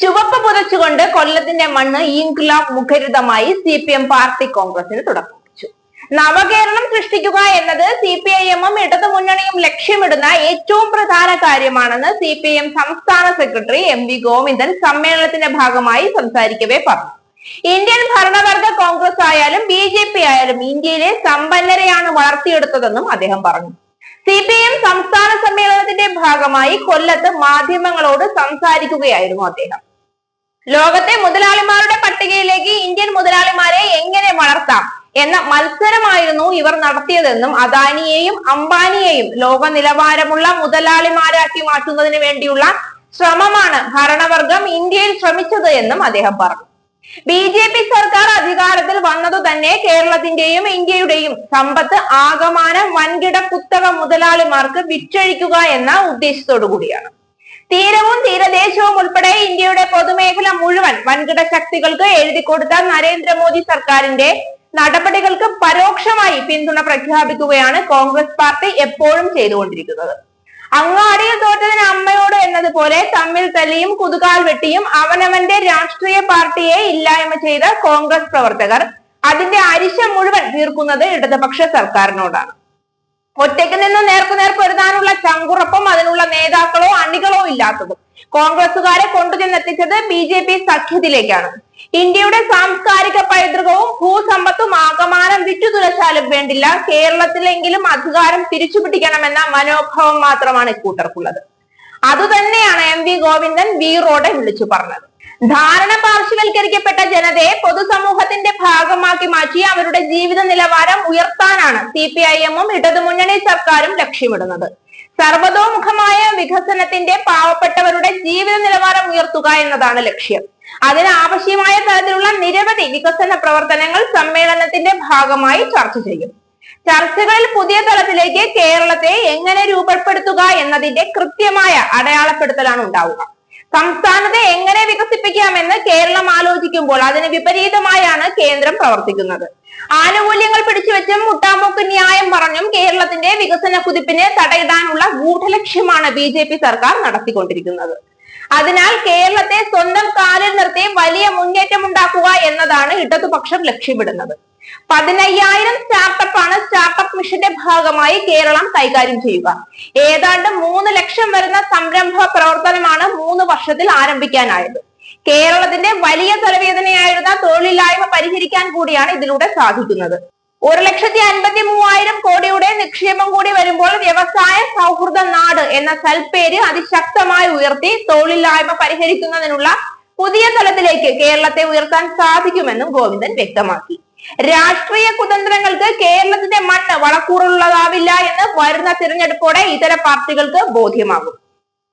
ചുവപ്പ് പുതച്ചുകൊണ്ട് കൊല്ലത്തിന്റെ മണ്ണ് ഇൻക്ലാബ് മുഖരിതമായി സി പി എം പാർട്ടി കോൺഗ്രസിന് തുടക്കം കുറിച്ചു നവകേരളം സൃഷ്ടിക്കുക എന്നത് സി പി ഐ എമ്മും ഇടതു മുന്നണിയും ലക്ഷ്യമിടുന്ന ഏറ്റവും പ്രധാന കാര്യമാണെന്ന് സി പി എം സംസ്ഥാന സെക്രട്ടറി എം വി ഗോവിന്ദൻ സമ്മേളനത്തിന്റെ ഭാഗമായി സംസാരിക്കവേ പറഞ്ഞു. ഇന്ത്യൻ ഭരണവർഗ കോൺഗ്രസ് ആയാലും ബി ജെ പി ആയാലും ഇന്ത്യയിലെ സമ്പന്നരെയാണ് വളർത്തിയെടുത്തതെന്നും അദ്ദേഹം പറഞ്ഞു. സി പി എം സംസ്ഥാന സമ്മേളനത്തിന്റെ ഭാഗമായി കൊല്ലത്ത് മാധ്യമങ്ങളോട് സംസാരിക്കുകയായിരുന്നു അദ്ദേഹം. ലോകത്തെ മുതലാളിമാരുടെ പട്ടികയിലേക്ക് ഇന്ത്യൻ മുതലാളിമാരെ എങ്ങനെ വളർത്താം എന്ന മത്സരമായിരുന്നു ഇവർ നടത്തിയതെന്നും അദാനിയെയും അംബാനിയെയും ലോക നിലവാരമുള്ള മുതലാളിമാരാക്കി മാറ്റുന്നതിന് വേണ്ടിയുള്ള ശ്രമമാണ് ഭരണവർഗം ഇന്ത്യയിൽ ശ്രമിച്ചത് എന്നും അദ്ദേഹം പറഞ്ഞു. ബി ജെ പി സർക്കാർ അധികാരത്തിൽ വന്നതു തന്നെ കേരളത്തിന്റെയും ഇന്ത്യയുടെയും സമ്പത്ത് ആകമാനം വൻകിട കുത്തക മുതലാളിമാർക്ക് വിറ്റഴിക്കുക എന്ന ഉദ്ദേശത്തോടു കൂടിയാണ് തീരവും തീരദേശവും ഉൾപ്പെടെ ഇന്ത്യയുടെ പൊതുമേഖല മുഴുവൻ വൻകിട ശക്തികൾക്ക് എഴുതി കൊടുത്ത നരേന്ദ്രമോദി സർക്കാരിന്റെ നടപടികൾക്ക് പരോക്ഷമായി പിന്തുണ പ്രഖ്യാപിക്കുകയാണ് കോൺഗ്രസ് പാർട്ടി എപ്പോഴും ചെയ്തുകൊണ്ടിരിക്കുന്നത്. അങ്ങാടിയിൽ തോറ്റതിന് അമ്മയോട് എന്നതുപോലെ തമ്മിൽ തല്ലിയും കുതുകാൽ വെട്ടിയും അവനവന്റെ രാഷ്ട്രീയ പാർട്ടിയെ ഇല്ലായ്മ ചെയ്ത കോൺഗ്രസ് പ്രവർത്തകർ അതിന്റെ അരിശം മുഴുവൻ തീർക്കുന്നത് ഇടതുപക്ഷ സർക്കാരിനോടാണ്. ഒറ്റയ്ക്ക് നിന്ന് നേർക്കുനേർ പൊരുതാനുള്ള ചങ്കുറപ്പും അതിനുള്ള നേതാക്കളോ അണികളോ ഇല്ലാത്തതും. കോൺഗ്രസുകാരെ കൊണ്ടുചെന്നെത്തിച്ചത് ബി ജെ പി സഖ്യത്തിലേക്കാണ്. ഇന്ത്യയുടെ സാംസ്കാരിക പൈതൃകവും ഭൂസമ്പത്തും ആകമാനം വിറ്റുതുലച്ചാലും വേണ്ടില്ല. കേരളത്തിലെങ്കിലും അധികാരം തിരിച്ചു പിടിക്കണമെന്ന മനോഭാവം മാത്രമാണ് ഇക്കൂട്ടർക്കുള്ളത് അതുതന്നെയാണ് എം വി ഗോവിന്ദൻ വീറോടെ വിളിച്ചു പറഞ്ഞത്. ധാരണ പാർശ്വവൽക്കരിക്കപ്പെട്ട ജനതയെ പൊതുസമൂഹത്തിന്റെ ഭാഗമാക്കി മാറ്റി അവരുടെ ജീവിത നിലവാരം ഉയർത്താനാണ് സി പി ഐ എമ്മും ഇടതുമുന്നണി സർക്കാരും ലക്ഷ്യമിടുന്നത്. സർവതോമുഖമായ വികസനത്തിന്റെ പാവപ്പെട്ടവരുടെ ജീവിത നിലവാരം ഉയർത്തുക എന്നതാണ് ലക്ഷ്യം. അതിനാവശ്യമായ തരത്തിലുള്ള നിരവധി വികസന പ്രവർത്തനങ്ങൾ സമ്മേളനത്തിന്റെ ഭാഗമായി ചർച്ച ചെയ്യും. ചർച്ചകളിൽ പുതിയ തലത്തിലേക്ക് കേരളത്തെ എങ്ങനെ രൂപപ്പെടുത്തുക എന്നതിന്റെ കൃത്യമായ അടയാളപ്പെടുത്തലാണ് ഉണ്ടാവുക. സംസ്ഥാനത്തെ എങ്ങനെ വികസിപ്പിക്കാമെന്ന് കേരളം ആലോചിക്കുമ്പോൾ അതിന് വിപരീതമായാണ് കേന്ദ്രം പ്രവർത്തിക്കുന്നത്. ആനുകൂല്യങ്ങൾ പിടിച്ചുവെച്ചും മുട്ടാമൂക്ക് ന്യായം പറഞ്ഞും കേരളത്തിന്റെ വികസന കുതിപ്പിനെ തടയിടാനുള്ള ഗൂഢലക്ഷ്യമാണ് ബി ജെ പി സർക്കാർ നടത്തിക്കൊണ്ടിരിക്കുന്നത്. അതിനാൽ കേരളത്തെ സ്വന്തം കാലിൽ നിർത്തി വലിയ മുന്നേറ്റം ഉണ്ടാക്കുക എന്നതാണ് ഇടതുപക്ഷം ലക്ഷ്യമിടുന്നത്. പതിനയ്യായിരം സ്റ്റാർട്ടപ്പ് ഭാഗമായി കേരളം കൈകാര്യം ചെയ്യുക. ഏതാണ്ട് മൂന്ന് ലക്ഷം വരുന്ന സംരംഭ പ്രവർത്തനമാണ് മൂന്ന് വർഷത്തിൽ ആരംഭിക്കാനായത്. കേരളത്തിന്റെ വലിയ തലവേദനയായിരുന്ന തൊഴിലില്ലായ്മ പരിഹരിക്കാൻ കൂടിയാണ് ഇതിലൂടെ സാധിക്കുന്നത്. ഒരു ലക്ഷത്തി അൻപത്തി മൂവായിരം കോടിയുടെ നിക്ഷേപം കൂടി വരുമ്പോൾ വ്യവസായ സൗഹൃദ നാട് എന്ന സൽപ്പേര് അതിശക്തമായി ഉയർത്തി തൊഴിലില്ലായ്മ പരിഹരിക്കുന്നതിനുള്ള പുതിയ തലത്തിലേക്ക് കേരളത്തെ ഉയർത്താൻ സാധിക്കുമെന്നും ഗോവിന്ദൻ വ്യക്തമാക്കി. രാഷ്ട്രീയ കുതന്ത്രങ്ങൾക്ക് മണ്ണ് വളക്കൂറുള്ളതാവില്ല എന്ന് വരുന്ന തിരഞ്ഞെടുപ്പോടെ ഇതര പാർട്ടികൾക്ക് ബോധ്യമാകും.